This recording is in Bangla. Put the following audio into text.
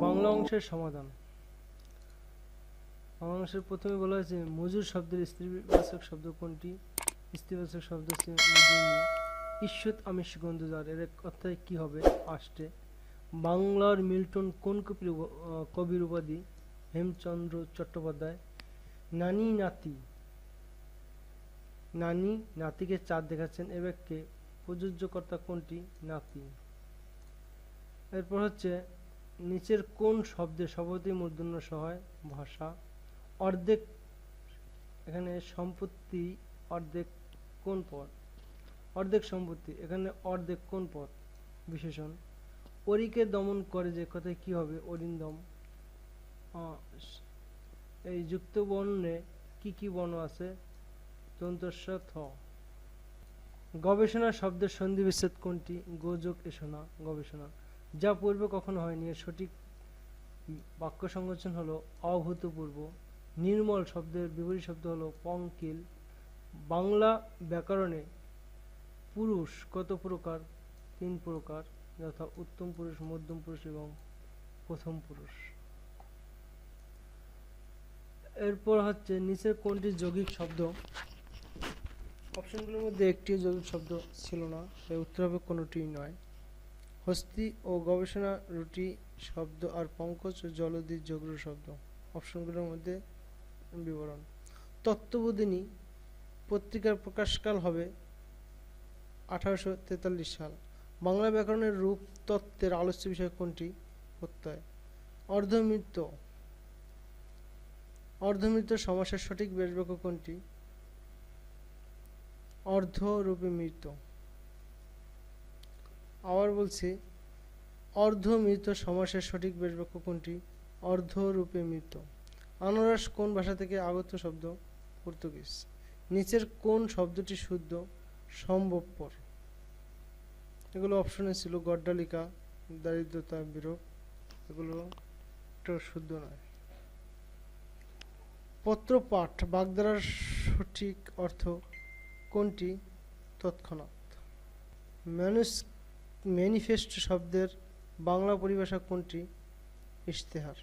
ভগ্নাংশের সমাধান। ভগ্নাংশের প্রথমে বলা হয়েছে মজুর শব্দের স্ত্রীবাচক শব্দ কোনটি? স্ত্রীবাচক শব্দ হচ্ছে ঈশ্বর আমিষ গন্ধজার এর অর্থাৎ কি হবে? আষ্টে বাংলার মিল্টন কোন কবির কবির উপাধি? হেমচন্দ্র চট্টোপাধ্যায়। নানি নাতি। নানি নাতিকে চাঁদ দেখাচ্ছেন, এ বাক্যে প্রযোজ্যকর্তা কোনটি? নাতি। এরপর হচ্ছে নিচের কোন শব্দে শব্দই মূর্ধন্য সহায় ভাষা? অর্ধেক এখানে সম্পত্তি, অর্ধেক কোন পদ? অর্ধেক সম্পত্তি, এখানে অর্ধেক কোন পদ? বিশেষণ। অরিকে দমন করে যে কথায় কি হবে? অরিন্দম এই যুক্ত বর্ণে কি কি বর্ণ আছে? দন্তস্ব থ গবেষণা শব্দের সন্ধি বিচ্ছেদ কোনটি? গোযোগ এসোনা গবেষণা। যা পূর্বে কখনো হয়নি। এর সঠিক বাক্য সংগঠন হলো অভূতপূর্ব। নির্মল শব্দের বিপরীত শব্দ হলো পঙ্কিল। বাংলা ব্যাকরণে পুরুষ কত প্রকার? তিন প্রকার, যথা উত্তম পুরুষ, মধ্যম পুরুষ এবং প্রথম পুরুষ। এরপর হচ্ছে নিচের কোনটি যৌগিক শব্দ? অপশনগুলোর মধ্যে একটি যৌগিক শব্দ ছিল না, তাই উত্তর হবে কোনোটি নয়। হস্তি ও গবেষণা রুটি শব্দ আর পঙ্কজ ও জলদি যোগ্র শব্দ। অপশনগুলোর মধ্যে বিবরণ। তত্ত্ববোধিনী পত্রিকার প্রকাশকাল হবে আঠারোশো তেতাল্লিশ সাল। বাংলা ব্যাকরণের রূপ তত্ত্বের আলোচ্য বিষয় কোনটি? প্রত্যয়। অর্ধমৃত্য। অর্ধমৃত্য সমাসের সঠিক ব্যাসবাক্য কোনটি? অর্ধরূপে মৃত আবার বলছি অর্ধমৃত সমাসের সঠিক ব্যাসবাক্য কোনটি? অর্ধরূপে মৃত। আনারস কোন ভাষা থেকে আগত শব্দ? পর্তুগিজ। নিচের কোন শব্দটি শুদ্ধ? সম্ভবপর। এগুলো অপশনে ছিল গড্ডালিকা, দারিদ্রতা বিরোধ। এগুলো শুদ্ধ নয়। পত্রপাঠ বাগধারার সঠিক অর্থ কোনটি? তৎক্ষণাৎ। ম্যানুস ম্যানিফেস্টো শব্দের বাংলা পরিভাষা কোনটি? ইশতেহার।